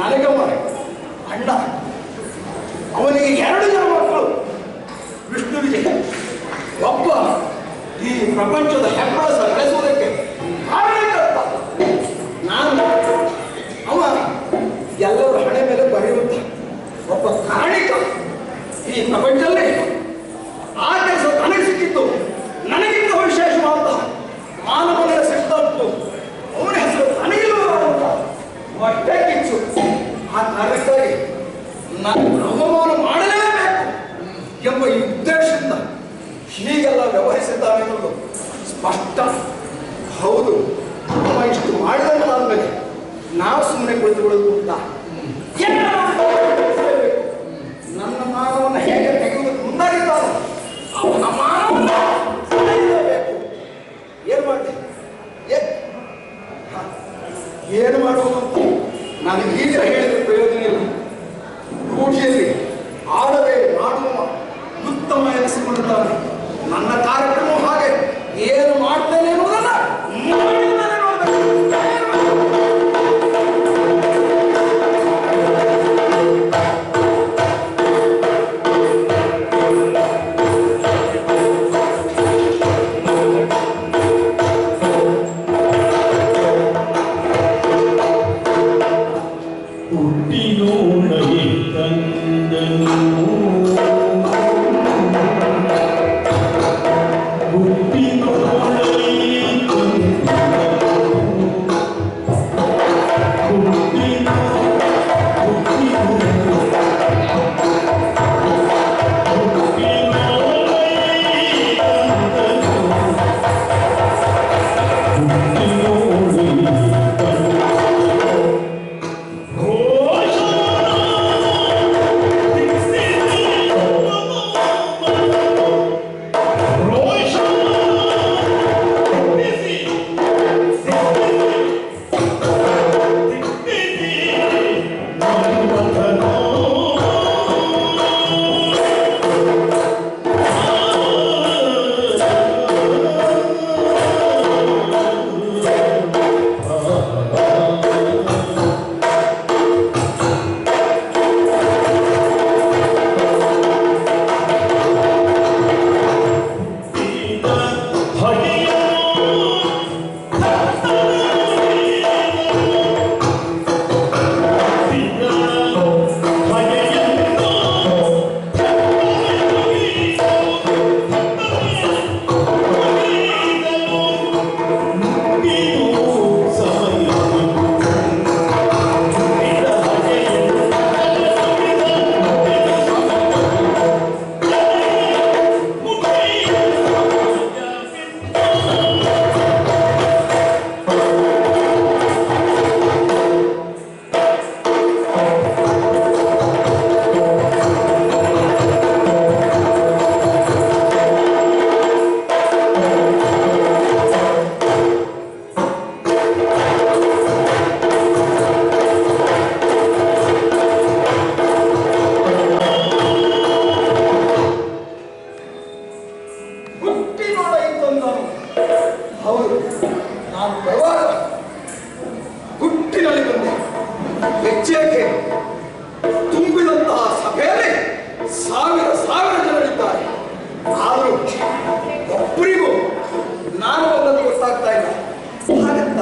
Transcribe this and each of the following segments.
ನನಗವ ಅಣ್ಣ. ಅವನಿಗೆ ಎರಡು ಜನ ಮಕ್ಕಳು. ವಿಷ್ಣುವಿಗೆ ಒಬ್ಬ ಈ ಪ್ರಪಂಚದ ಹೆಬ್ಬಳಸ ನಡೆಸುವುದಕ್ಕೆ ನಾನು, ಅವ ಎಲ್ಲರೂ ಹಣೆ ಮೇಲೆ ಬರೆಯುತ್ತ ಒಬ್ಬ ಕಾರಣಿಕ ಈ ಪ್ರಪಂಚದಲ್ಲಿ ಸುಮ್ಮನೆ ಅಂತ. ನನ್ನ ಮಾನವನ್ನು ಹೇಗೆ ತೆಗೆದು ಮುಂದಾಗಿದ್ದಾನೆ ಅವನ ಮಾನವನ್ನು ಏನು ಹ. ಏನು ಮಾಡುವುದು ಅಂತ ನಾನು ಈಗ ಹೇಳಿದ ಪ್ರಯೋಜನ ಇಲ್ಲ ರೂಢಿಯಲ್ಲಿ ಆಡದೆ ಮಾಡುವ ಉತ್ತಮ ಎನಿಸಿಕೊಳ್ಳುತ್ತಾನೆ ನನ್ನ ನಾನು ಬರುವಾಗ ಗುಟ್ಟಿನಲ್ಲಿ ಬಂದೆ. ಹೆಚ್ಚೇಕೆ ತುಂಬಿದಂತಹ ಸಭೆಯಲ್ಲಿ ಸಾವಿರ ಸಾವಿರ ಜನರಿದ್ದಾರೆ. ಆದರೂ ಒಬ್ಬರಿಗೂ ನಾನು ಬಂದದ್ದು ಗೊತ್ತಾಗ್ತಾ ಇಲ್ಲ. ಹಾಗಂತ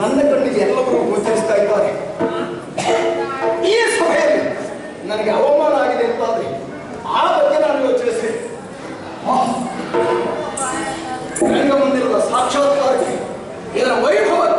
ನನ್ನ ಕಣ್ಣಿಗೆ ಎಲ್ಲರೂ ಗೋಚರಿಸ್ತಾ ಇದ್ದಾರೆ. ಈ ಸಭೆಯಲ್ಲಿ ನನಗೆ ಅವಮಾನ ಆಗಿದೆ ಅಂತಾದ್ರೆ ಆ ಬಗ್ಗೆ ನಾನು ಯೋಚಿಸಿದೆ ರಂಗಮಂದಿರದ ಸಾಕ್ಷಾತ್ಕಾರಕ್ಕೆ ಇದರ ವೈಭವಕ್ಕೆ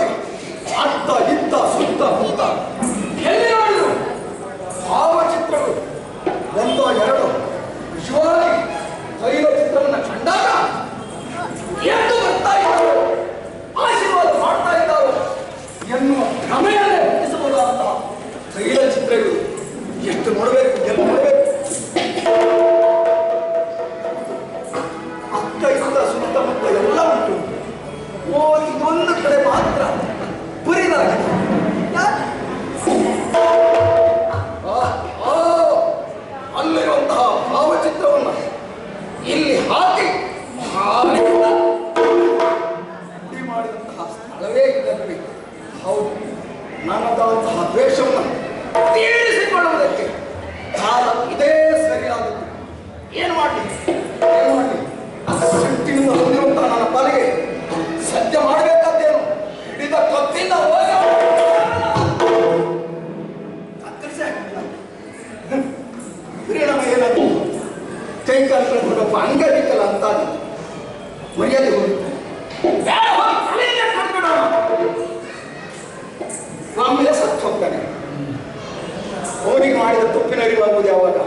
ಕೋರಿಗೆ ಮಾಡಿದ ತುಪ್ಪಿನರಿವಾಗುವುದು ಯಾವಾಗ?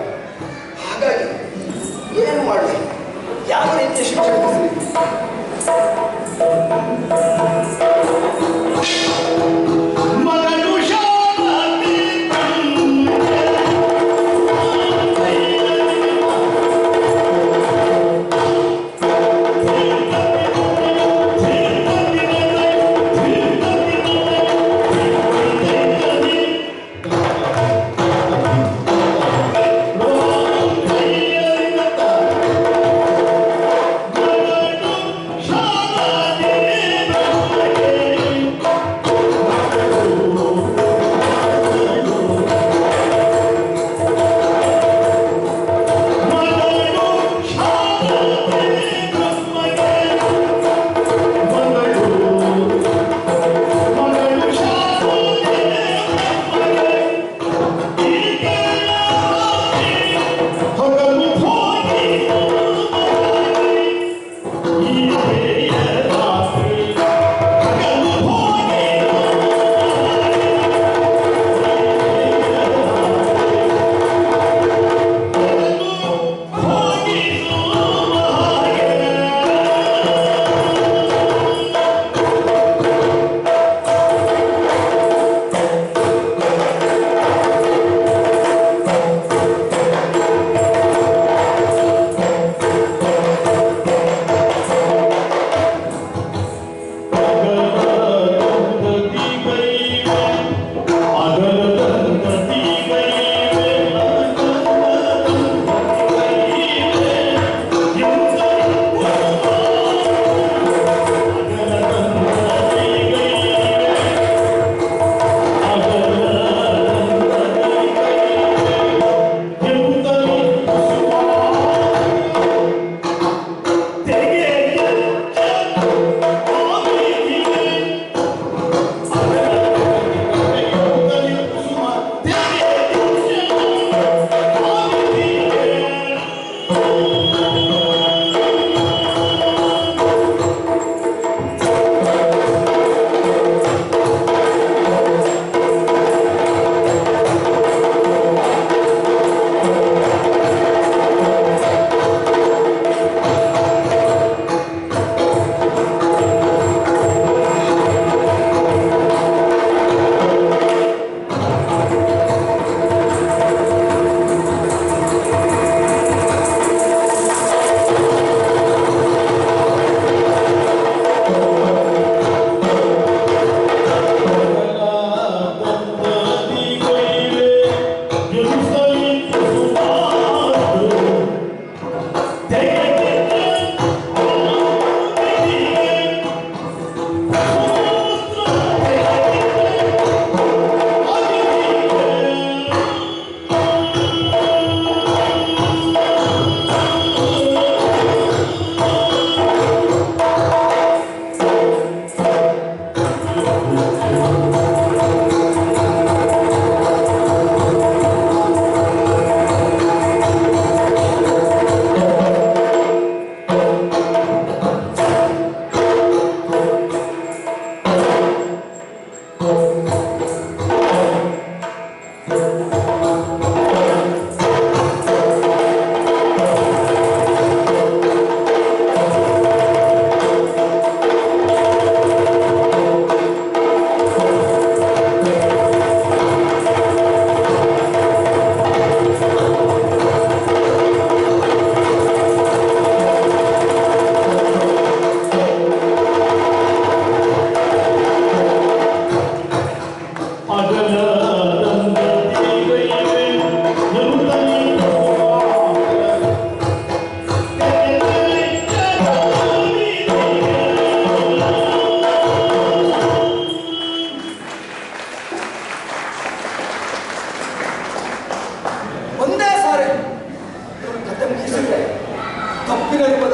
ಹಾಗಾಗಿ ಏನು ಮಾಡಲಿ ಯಾವ ರೀತಿಯ ಶಿಕ್ಷಣ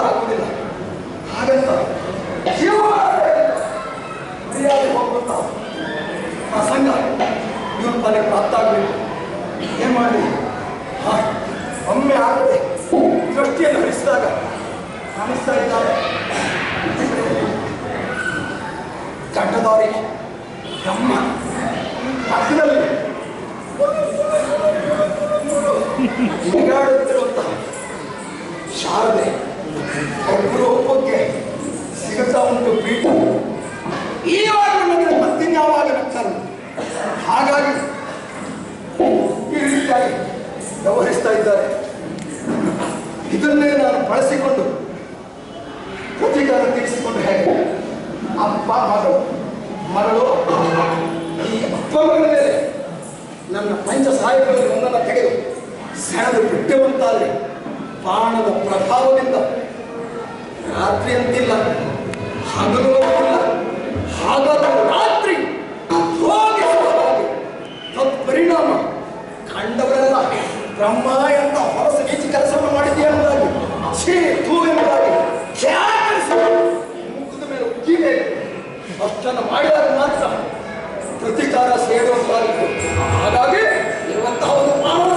ಮಾಡೋದು ಆಗೋದಿಲ್ಲ ಹಾಗಂತ. ಜೀವ ಮರ್ಯಾದೆ ಹೋಗುವಂತ ಆ ಸಂಘ ಇವ್ರ ತನಗೆ ಪ್ರಾಪ್ತ ಆಗಬೇಕು. ಏನ್ ಮಾಡಿ? ಒಮ್ಮೆ ಆಗದೆ ದೃಷ್ಟಿಯನ್ನು ಹರಿಸಿದಾಗ ಕಾಣಿಸ್ತಾ ಇದ್ದಾರೆ. ಚಂಡದಾರಿ, ಬ್ರಹ್ಮ. ಪಕ್ಕದಲ್ಲಿ ಓಡಾಡುತ್ತಿರುವಂತಹ ಶಾರದೆ. ಒಬ್ಬಕ್ಕೆ ಸಿಗುತ್ತಾ ಉಂಟು ಪೀಠ. ಈವಾಗ ನನಗೆ ಮತ್ತಿನ್ಯಾವಾಗ ನಗ್ತಾರೆ ಹಾಗಾಗಿ ಈ ರೀತಿಯಾಗಿ ವ್ಯವಹರಿಸ್ತಾ ಇದ್ದಾರೆ. ಇದನ್ನೇ ನಾನು ಬಳಸಿಕೊಂಡು ಪ್ರತಿಕಾರ ತೀರಿಸಿಕೊಂಡು ಹೇಗೆ ಅಪ್ಪ, ಮಗಳು ಮಗಳು ಈ ಅಪ್ಪ ಮಗಳ ಮೇಲೆ ನನ್ನ ಪಂಚ ಸಹಾಯಕರಲ್ಲಿ ಒಂದನ್ನು ತೆಗೆದು ಸೆಳೆದು ಬಿಟ್ಟೆವಂತಾದರೆ, ಬಾಣದ ಪ್ರಭಾವದಿಂದ ರಾತ್ರಿ ಅಂತಿಲ್ಲ. ಹಗಲು ಅಂತಿಲ್ಲ ಹಗಲು ರಾತ್ರಿ ತತ್ಪರಿಣಾಮ ಕಂಡವರೆಲ್ಲ ಬ್ರಹ್ಮ ಎಂತ ಹೊರಸ ಬೀಚಿ ಕೆಲಸವನ್ನು ಮಾಡಿದ್ದೆ ಎಂಬುದಾಗಿ. ಶ್ರೀ ತೂ ಎಂಬುದಾಗಿ. ಮುಖದ ಮೇಲೆ ಉಜ್ಜಿಬೇಕು ಅಷ್ಟನ್ನು ಮಾಡಿದಾಗ ಮಾತ್ರ ಪ್ರತಿಕಾರ ಸೇರುವಂತಾಗಿತ್ತು ಹಾಗಾಗಿ ಇರುವಂತಹ ಒಂದು ಮಾನವ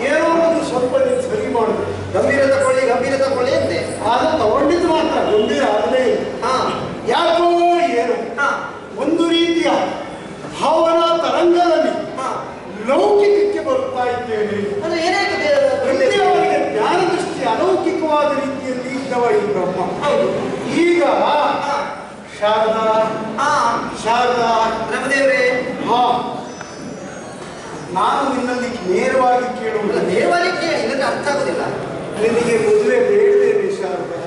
ಏನೋ ಒಂದು ಸ್ವಲ್ಪ ನೀನು ಸರಿ ಮಾಡುದು ಗಂಭೀರ ತಗೊಳ್ಳಿ ಗಂಭೀರ ತಗೊಳ್ಳಿ ಅಂತೆ. ಅದನ್ನು ತಗೊಂಡಿದ್ದು ಮಾತ್ರ. ಗಂಭೀರ ಆಗಲೇ ಹಾ. ಯಾಕೋ ಏನು? ಹಾ. ಒಂದು ರೀತಿಯ ಭಾವನಾ ತರಂಗದಲ್ಲಿ ಹಾ. ಲೌಕಿಕಕ್ಕೆ ಬರುತ್ತಾ ಇದ್ದೇನೆ. ಅದು ಇಲ್ಲಿ ಅವರಿಗೆ ಜ್ಞಾನ ದೃಷ್ಟಿ ಅಲೌಕಿಕವಾದ ರೀತಿಯಲ್ಲಿ ಇದ್ದವ ಈ ಬ್ರಹ್ಮ. ಹೌದು. ಈಗ ಹಾ. ಶಾರದಾ ಹಾ. ಶಾರದಾ. ರಮದೇವ್ರೆ ಹಾ. ನಾನು ನಿನ್ನಲ್ಲಿ ನೇರವಾಗಿ ಕೇಳುವುದಿಲ್ಲ. ಕೇಳುವುದು ನೇರವಾಗಿ ಕೇಳಿ ಇದಕ್ಕೆ ಅರ್ಥ ಆಗುದಿಲ್ಲ. ನಿನಗೆ ಮದುವೆ ಬೇಡದೆ ಶಾರದಾ ಹಾ,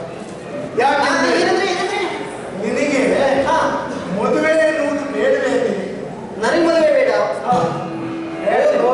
ಯಾಕಂದ್ರೆ ನಿನಗೆ ಹಾ. ಮದುವೆ ಎನ್ನುವುದು ಬೇಡವೇ? ನನಗೆ ಮದುವೆ ಬೇಡ. ಹೇಳು,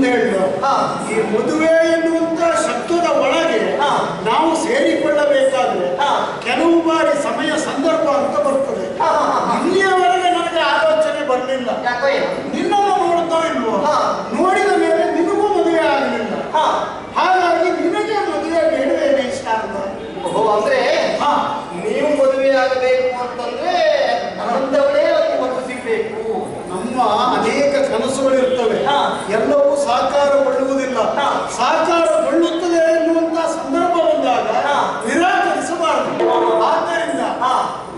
ಒಂದು ಈ ಮದುವೆ ಎನ್ನುವಂತ ಶಬ್ದದ ಒಳಗೆ. ನಾವು ಸೇರಿಕೊಳ್ಳಬೇಕಾದ್ರೆ. ಕೆಲವು ಬಾರಿ ಸಮಯ ಸಂದರ್ಭ ಅಂತ ಬರ್ತದೆ. ಇಲ್ಲಿಯವರೆಗೆ ನನಗೆ ಆಲೋಚನೆ ಬರಲಿಲ್ಲ. ನಿನ್ನನ್ನು ನೋಡ್ತಾ ಇಲ್ವೋ? ನೋಡಿದ ಮೇಲೆ ನಿನಗೂ ಮದುವೆ ಆಗಲಿಲ್ಲ. ಹಾಗಾಗಿ ನಿನಗೆ ಮದುವೆ ಬೇಡವೇನೆ ಇಷ್ಟ ಅಂತ ಅಂದ್ರೆ ನೀವು ಮದುವೆ ಆಗಬೇಕು ಅಂತಂದ್ರೆ ಅನಂತವಳೇ ಒಂದು ಮದುವೆ ಸಿಗ್ಬೇಕು ನಮ್ಮ ಅನೇಕ ಕನಸುಗಳಿರ್ತವೆ ಇರ್ತವೆ. ಎಲ್ಲವೂ ಸಾಕಾರಗೊಳ್ಳುವುದಿಲ್ಲ. ಸಾಕಾರಗೊಳ್ಳುತ್ತದೆ ಎನ್ನುವಂತ ಸಂದರ್ಭ ಬಂದಾಗ. ನಿರಾಕರಿಸಬಾರದು. ಆದ್ದರಿಂದ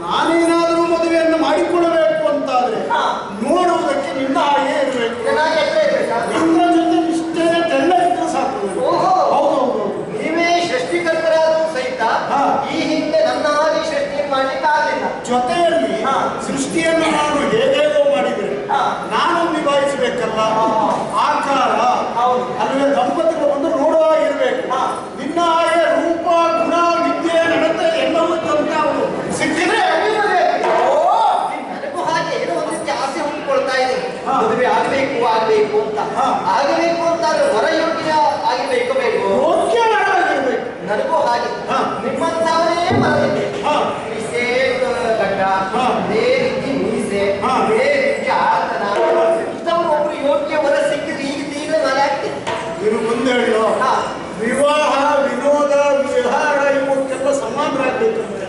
ನಾನೇನಾದರೂ ಮದುವೆಯನ್ನು ಮಾಡಿಕೊಳ್ಳಬೇಕು ಅಂತಾದ್ರೆ. ನೋಡುವುದಕ್ಕೆ ನಿನ್ನ ಹಾಗೆ ಇರಬೇಕು ನಿನ್ನ ಜೊತೆ ನಿಷ್ಠೆ ತೆಳ್ಳ ಇದ್ರೆ ಸಾಕು. ಹೌದೌದು ನೀವೇ ಸೃಷ್ಟಿಕರ್ತರಾದರೂ ಸಹಿತ ಈ ಹಿಂದೆ ನನ್ನ ಸೃಷ್ಟಿ ಮಾಡ್ಲಿಕ್ಕೆ ಆಗಲಿಲ್ಲ. ಜೊತೆಯಲ್ಲಿ ಸೃಷ್ಟಿಯನ್ನು ನಾನು ಹೇಗೇಗೋ ಮಾಡಿದರೆ ಹಾ. ನಾನು ನಿಭಾಯಿಸಬೇಕಲ್ಲ ಹಾ. ಆಕಾರ ಹೌದು. ಅಲ್ಲವೇ ದಂಪತಿಗಳು ಬಂದು ನೋಡುವ ಇರಬೇಕು. ನಿನ್ನ ಹಾಗೆ ರೂಪ ಗುಣ ವಿದ್ಯೆ ನಡತೆ ಎಲ್ಲವೂ ತಂದು ಅವನು ಸಿಕ್ಕಿದ್ರೆ ನನಗೂ ಹಾಗೆ ಏನೋ ಒಂದು ಆಸೆ ಹೊಂದಿಕೊಳ್ತಾ ಇದೆ. ಮದುವೆ ಆಗ್ಬೇಕು ಆಗ್ಬೇಕು ಅಂತ. ಆಗಬೇಕು ಅಂತ ಹೊರ ಯೋಗ್ಯ ಆಗಿರ್ಬೇಕು ಬೇಕು. ಯೋಗ್ಯವಾಗಿರ್ಬೇಕು ನನಗೂ ಹಾಗೆ. ಹಾ. ನಿಮ್ಮಂತವರೇ ಮರದಿದ್ದೆ ಹಾ. ಮುಂದೆ ಹೇಳಿದ್ರು ವಿವಾಹ ವಿನೋದ ವಿಹಾರ ಇವಕ್ಕೆಲ್ಲ ಸಮಾನರಾಗಬೇಕಂತೆ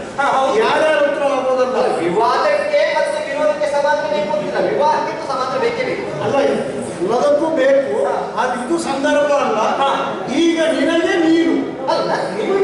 ಯಾರ್ಯಾರ ಹತ್ರ ಆಗೋದಲ್ಲ? ವಿವಾದಕ್ಕೆ ಮತ್ತೆ ವಿನೋದಕ್ಕೆ ಸಮಾನ ಬೇಕಿಲ್ಲ ವಿವಾಹಕ್ಕೆ ಸಮಾನ ಬೇಕೇ ಬೇಕು. ಅಲ್ಲ ಎಲ್ಲದಕ್ಕೂ ಬೇಕು. ಅದು ಇದು ಸಂದರ್ಭ ಅಲ್ಲ. ಈಗ ನಿನಗೆ ನೀನು ಅಲ್ಲ ನೀವು